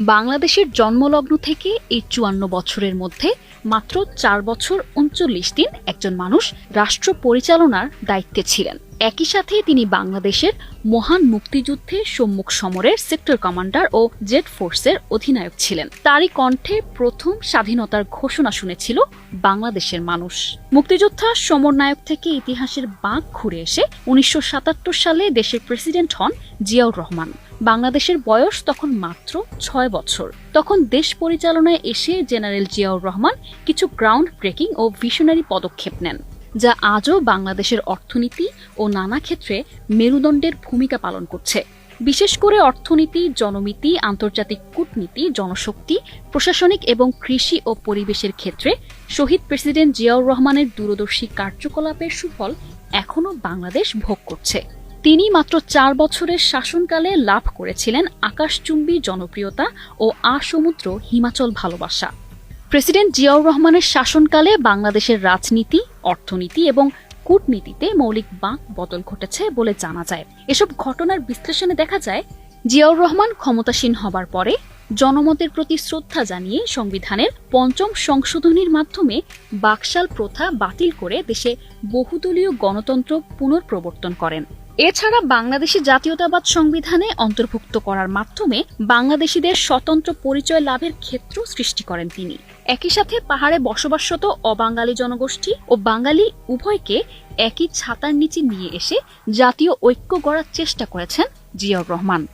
বাংলাদেশের জন্মলগ্ন থেকে এই চুয়ান্ন বছরের মধ্যে মাত্র চার বছর উনচল্লিশ দিন একজন মানুষ রাষ্ট্র পরিচালনার দায়িত্বে ছিলেন। একই সাথে তিনি বাংলাদেশের মহান মুক্তিযুদ্ধে সম্মুখ সমরের সেক্টর কমান্ডার ও জেড ফোর্সের অধিনায়ক ছিলেন। তারই কণ্ঠে প্রথম স্বাধীনতার ঘোষণা শুনেছিল বাংলাদেশের মানুষ। মুক্তিযোদ্ধা সমরনায়ক থেকে ইতিহাসের বাঁক ঘুরে এসে উনিশশো সাতাত্তর সালে দেশের প্রেসিডেন্ট হন জিয়াউর রহমান। বাংলাদেশের বয়স তখন মাত্র ছয় বছর। তখন দেশ পরিচালনায় এসে জেনারেল জিয়াউর রহমান কিছু গ্রাউন্ড ব্রেকিং ও ভিশনারি পদক্ষেপ নেন। যা আজও বাংলাদেশের অর্থনীতি ও নানা ক্ষেত্রে মেরুদণ্ডের ভূমিকা পালন করছে। বিশেষ করে অর্থনীতি, জনমিতি, আন্তর্জাতিক কূটনীতি, জনশক্তি, প্রশাসনিক এবং কৃষি ও পরিবেশের ক্ষেত্রে শহীদ প্রেসিডেন্ট জিয়াউর রহমানের দূরদর্শী কার্যকলাপের সুফল এখনও বাংলাদেশ ভোগ করছে। তিনি মাত্র চার বছরের শাসনকালে লাভ করেছিলেন আকাশচুম্বী জনপ্রিয়তা ও আসমুদ্র হিমাচল ভালোবাসা। প্রেসিডেন্ট জিয়াউর রহমানের শাসনকালে বাংলাদেশের রাজনীতি, অর্থনীতি এবং কূটনীতিতে মৌলিক বাঁক বদল ঘটেছে বলে জানা যায়। এসব ঘটনার বিশ্লেষণে দেখা যায়, জিয়াউর রহমান ক্ষমতাসীন হবার পরে জনমতের প্রতি শ্রদ্ধা জানিয়ে সংবিধানের পঞ্চম সংশোধনীর মাধ্যমে বাকশাল প্রথা বাতিল করে দেশে বহুদলীয় গণতন্ত্র পুনঃপ্রবর্তন করেন। এছাড়া বাংলাদেশি জাতীয়তাবাদ সংবিধানে অন্তর্ভুক্ত করার মাধ্যমে বাংলাদেশিদের স্বতন্ত্র পরিচয় লাভের ক্ষেত্র সৃষ্টি করেন তিনি। একই সাথে পাহাড়ে বসবাসরত অবাঙালি জনগোষ্ঠী ও বাঙালি উভয়কে একই ছাতার নিচে নিয়ে এসে জাতীয় ঐক্য গড়ার চেষ্টা করেছেন জিয়াউর রহমান।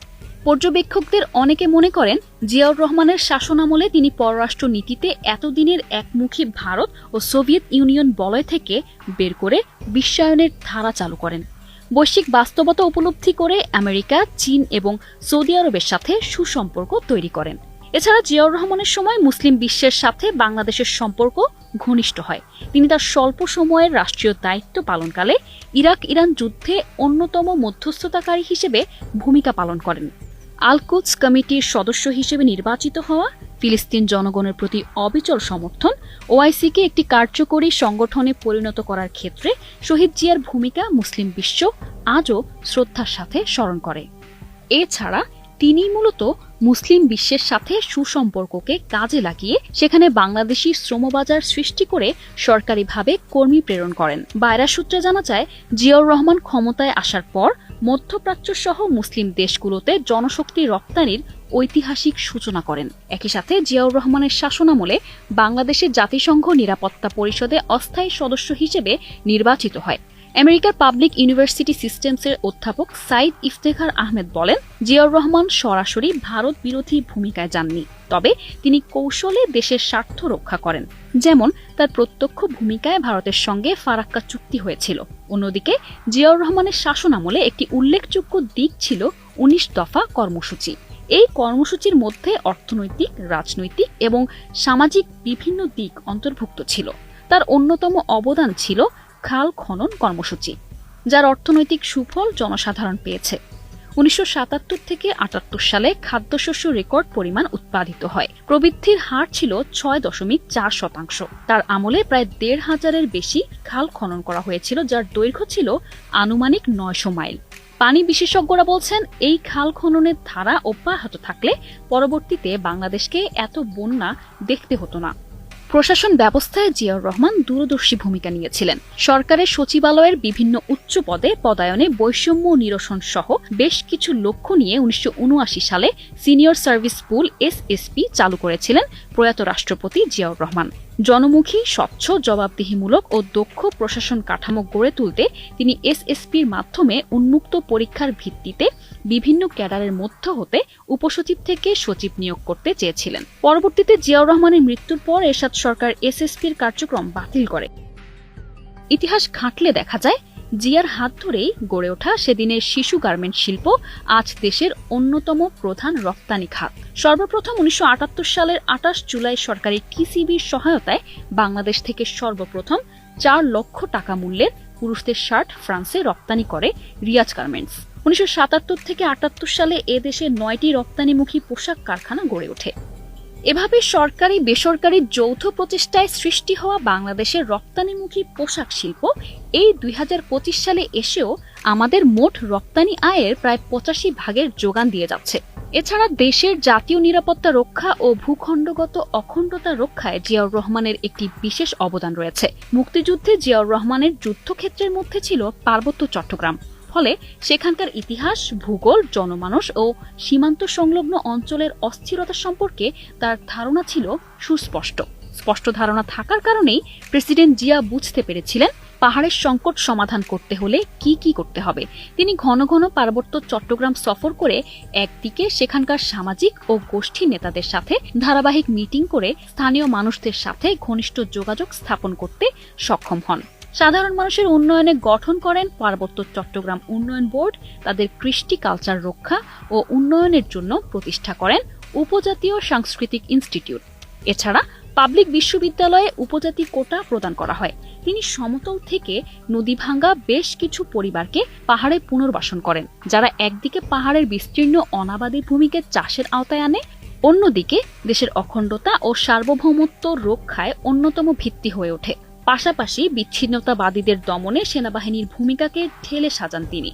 পর্যবেক্ষকদের অনেকে মনে করেন জিয়াউর রহমানের শাসনামলে তিনি পররাষ্ট্র নীতিতে এতদিনের একমুখী ভারত ও সোভিয়েত ইউনিয়ন বলয় থেকে বের করে বিশ্বায়নের ধারা চালু করেন। বৈশ্বিক বাস্তবতা উপলব্ধি করে আমেরিকা, চীন এবং সৌদি আরবের সাথে সুসম্পর্ক তৈরি করেন। এছাড়া জিয়াউর রহমানের সময় মুসলিম বিশ্বের সাথে বাংলাদেশের সম্পর্ক ঘনিষ্ঠ হয়। তিনি তার স্বল্প সময়ের রাষ্ট্রীয় দায়িত্ব পালনকালে ইরাক ইরান যুদ্ধে অন্যতম মধ্যস্থতাকারী হিসেবে ভূমিকা পালন করেন। আলকুদস কমিটির সদস্য হিসেবে নির্বাচিত হওয়া ফিলিস্তিন জনগণের প্রতি অবিচল সমর্থন ওআইসিকে একটি কার্যকরী সংগঠনে পরিণত করার ক্ষেত্রে শহীদ জিয়ার ভূমিকা মুসলিম বিশ্ব আজও শ্রদ্ধার সাথে স্মরণ করে। এছাড়া তিনি মূলত মুসলিম বিশ্বের সাথে সুসম্পর্ককে কাজে লাগিয়ে সেখানে বাংলাদেশি শ্রমবাজার সৃষ্টি করে সরকারিভাবে কর্মী প্রেরণ করেন। বায়রা সূত্রে জানা যায়, জিয়াউর রহমান ক্ষমতায় আসার পর মধ্যপ্রাচ্য সহ মুসলিম দেশগুলোতে জনশক্তি রপ্তানির ঐতিহাসিক সূচনা করেন। একই সাথে জিয়াউর রহমানের শাসনামলে বাংলাদেশের জাতিসংঘ নিরাপত্তা পরিষদে অস্থায়ী সদস্য হিসেবে নির্বাচিত হয়। আমেরিকার পাবলিক ইউনিভার্সিটি সিস্টেমসের অধ্যাপক সাইদ ইফতেখার আহমেদ বলেন, জিয়াউর রহমান সরাসরি ভারত বিরোধী ভূমিকায় যাননি, তবে তিনি কৌশলে দেশের স্বার্থ রক্ষা করেন। যেমন, তার প্রত্যক্ষ ভূমিকায় ভারতের সঙ্গে ফারাক্কা চুক্তি হয়েছিল। অন্যদিকে, জিয়াউর রহমানের শাসনামলে একটি উল্লেখযোগ্য দিক ছিল উনিশ দফা কর্মসূচি। এই কর্মসূচির মধ্যে অর্থনৈতিক, রাজনৈতিক এবং সামাজিক বিভিন্ন দিক অন্তর্ভুক্ত ছিল। তার অন্যতম অবদান ছিল খাল খনন কর্মসূচি, যার অর্থনৈতিক সুফল জনসাধারণ পেয়েছে। উনিশশো সাতাত্তর থেকে আটাত্তর সালে খাদ্যশস্য রেকর্ড পরিমাণ উৎপাদিত হয়। প্রবৃদ্ধির হার ছিল ছয় দশমিক চার শতাংশ। তার আমলে প্রায় দেড় হাজারের বেশি খাল খনন করা হয়েছিল, যার দৈর্ঘ্য ছিল আনুমানিক নয়শো মাইল। পানি বিশেষজ্ঞরা বলছেন, এই খাল খননের ধারা অব্যাহত থাকলে পরবর্তীতে বাংলাদেশকে এত বন্যা দেখতে হতো না। প্রশাসন ব্যবস্থায় জিয়াউর রহমান দূরদর্শী ভূমিকা নিয়েছিলেন। সরকারের সচিবালয়ের বিভিন্ন উচ্চ পদে পদায়নে বৈষম্য নিরসন সহ বেশ কিছু লক্ষ্য নিয়ে উনিশশো উনআশি সালে সিনিয়র সার্ভিস স্কুল এসএসপি চালু করেছিলেন প্রয়াত রাষ্ট্রপতি জিয়াউর রহমান। জনমুখী, স্বচ্ছ, জবাবদিহিমূলক ও দক্ষ প্রশাসন কাঠামো গড়ে তুলতে তিনি এসএসপির মাধ্যমে উন্মুক্ত পরীক্ষার ভিত্তিতে বিভিন্ন ক্যাডারের মধ্য হতে উপসচিব থেকে সচিব নিয়োগ করতে চেয়েছিলেন। পরবর্তীতে জিয়াউর রহমানের মৃত্যুর পর এরশাদ সরকার এসএসপির কার্যক্রম বাতিল করে। ইতিহাস ঘাঁটলে দেখা যায় জিয়ার হাত ধরেই গড়ে ওঠা সেদিনের শিশু গার্মেন্ট শিল্প আজ দেশের অন্যতম প্রধান রপ্তানি খাত। সর্বপ্রথম উনিশশো আটাত্তর সালের আটাশ জুলাই সরকারি টিসিবির সহায়তায় বাংলাদেশ থেকে সর্বপ্রথম চার লক্ষ টাকা মূল্যের পুরুষদের শার্ট ফ্রান্সে রপ্তানি করে রিয়াজ গার্মেন্টস। উনিশশো সাতাত্তর থেকে আটাত্তর সালে এ দেশে নয়টি রপ্তানিমুখী পোশাক কারখানা গড়ে ওঠে। এভাবে সরকারি বেসরকারি যৌথ প্রচেষ্টায় সৃষ্টি হওয়া বাংলাদেশের রপ্তানিমুখী পোশাক শিল্প এই দুই হাজার পঁচিশ সালে এসেও আমাদের মোট রপ্তানি আয়ের প্রায় পঁচাশি ভাগের যোগান দিয়ে যাচ্ছে। এছাড়া দেশের জাতীয় নিরাপত্তা রক্ষা ও ভূখণ্ডগত অখণ্ডতা রক্ষায় জিয়াউর রহমানের একটি বিশেষ অবদান রয়েছে। মুক্তিযুদ্ধে জিয়াউর রহমানের যুদ্ধক্ষেত্রের মধ্যে ছিল পার্বত্য চট্টগ্রাম। ফলে সেখানকার ইতিহাস, ভূগোল, জনমানস ও সীমান্ত সংলগ্ন অঞ্চলের অস্থিরতা সম্পর্কে তার ধারণা ছিল সুস্পষ্ট। স্পষ্ট ধারণা থাকার কারণেই প্রেসিডেন্ট জিয়া বুঝতে পেরেছিলেন পাহাড়ের সংকট সমাধান করতে হলে কি কি করতে হবে। তিনি ঘন ঘন পার্বত্য চট্টগ্রাম সফর করে একদিকে সেখানকার সামাজিক ও গোষ্ঠী নেতাদের সাথে ধারাবাহিক মিটিং করে স্থানীয় মানুষদের সাথে ঘনিষ্ঠ যোগাযোগ স্থাপন করতে সক্ষম হন। সাধারণ মানুষের উন্নয়নে গঠন করেন পার্বত্য চট্টগ্রাম উন্নয়ন বোর্ড, তাদের কৃষ্টি কালচার রক্ষা ও উন্নয়নের জন্য প্রতিষ্ঠা করেন উপজাতীয় সাংস্কৃতিক ইনস্টিটিউট। এছাড়া পাবলিক বিশ্ববিদ্যালয়ে উপজাতি কোটা প্রদান করা হয়। তিনি সমতল থেকে নদী ভাঙ্গা বেশ কিছু পরিবারকে পাহাড়ে পুনর্বাসন করেন, যারা একদিকে পাহাড়ের বিস্তীর্ণ অনাবাদী ভূমিকে চাষের আওতায় আনে, অন্যদিকে দেশের অখণ্ডতা ও সার্বভৌমত্ব রক্ষায় অন্যতম ভিত্তি হয়ে ওঠে। পাশাপাশি বিচ্ছিন্নতাবাদীদের দমনে সেনাবাহিনীর ভূমিকাকে ঢেলে সাজান তিনি।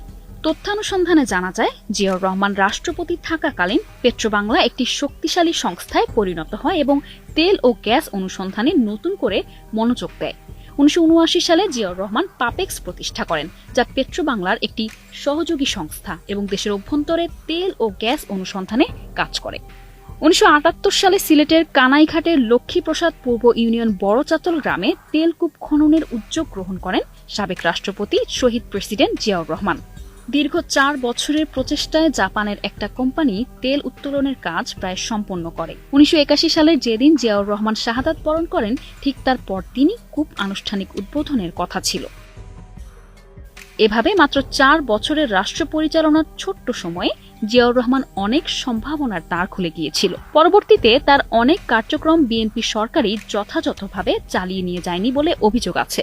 তথ্যানুসন্ধানে জানা যায়, জিয়াউর রহমান রাষ্ট্রপতি থাকাকালীন পেট্রোবাংলা একটি শক্তিশালী সংস্থায় পরিণত হয় এবং তেল ও গ্যাস অনুসন্ধানে নতুন করে মনোযোগ দেয়। উনিশশো উনআশি সালে জিয়াউর রহমান পাপেক্স প্রতিষ্ঠা করেন, যা পেট্রোবাংলার একটি সহযোগী সংস্থা এবং দেশের অভ্যন্তরে তেল ও গ্যাস অনুসন্ধানে কাজ করে। উনিশশো আটাত্তর সালে সিলেটের কানাইঘাটের লক্ষ্মীপ্রসাদ পূর্ব ইউনিয়ন বড়চাতল গ্রামে তেলকূপ খননের উদ্যোগ গ্রহণ করেন সাবেক রাষ্ট্রপতি শহীদ প্রেসিডেন্ট জিয়াউর রহমান। দীর্ঘ চার বছরের প্রচেষ্টায় জাপানের একটা কোম্পানি তেল উত্তোলনের কাজ প্রায় সম্পন্ন করে। উনিশশো একাশি সালে যেদিন জিয়াউর রহমান শাহাদাত বরণ করেন, ঠিক তার পরদিনই কূপ আনুষ্ঠানিক উদ্বোধনের কথা ছিল। এভাবে মাত্র চার বছরের রাষ্ট্র পরিচালনার ছোট্ট সময়ে জিয়াউর রহমান অনেক সম্ভাবনার দ্বার খুলে গিয়েছিল। পরবর্তীতে তার অনেক কার্যক্রম বিএনপি সরকারই যথাযথভাবে চালিয়ে নিয়ে যায়নি বলে অভিযোগ আছে।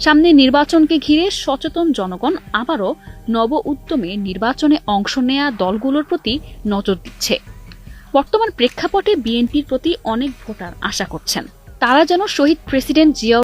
সামনে নির্বাচনকে ঘিরে সচেতন জনগণ আবারও নব উদ্যমে নির্বাচনে অংশ নেয়া দলগুলোর প্রতি নজর দিচ্ছে। বর্তমান প্রেক্ষাপটে বিএনপির প্রতি অনেক ভোটার আশা করছেন। তারা যেন শহীদ প্রেসিডেন্ট জিয়াউর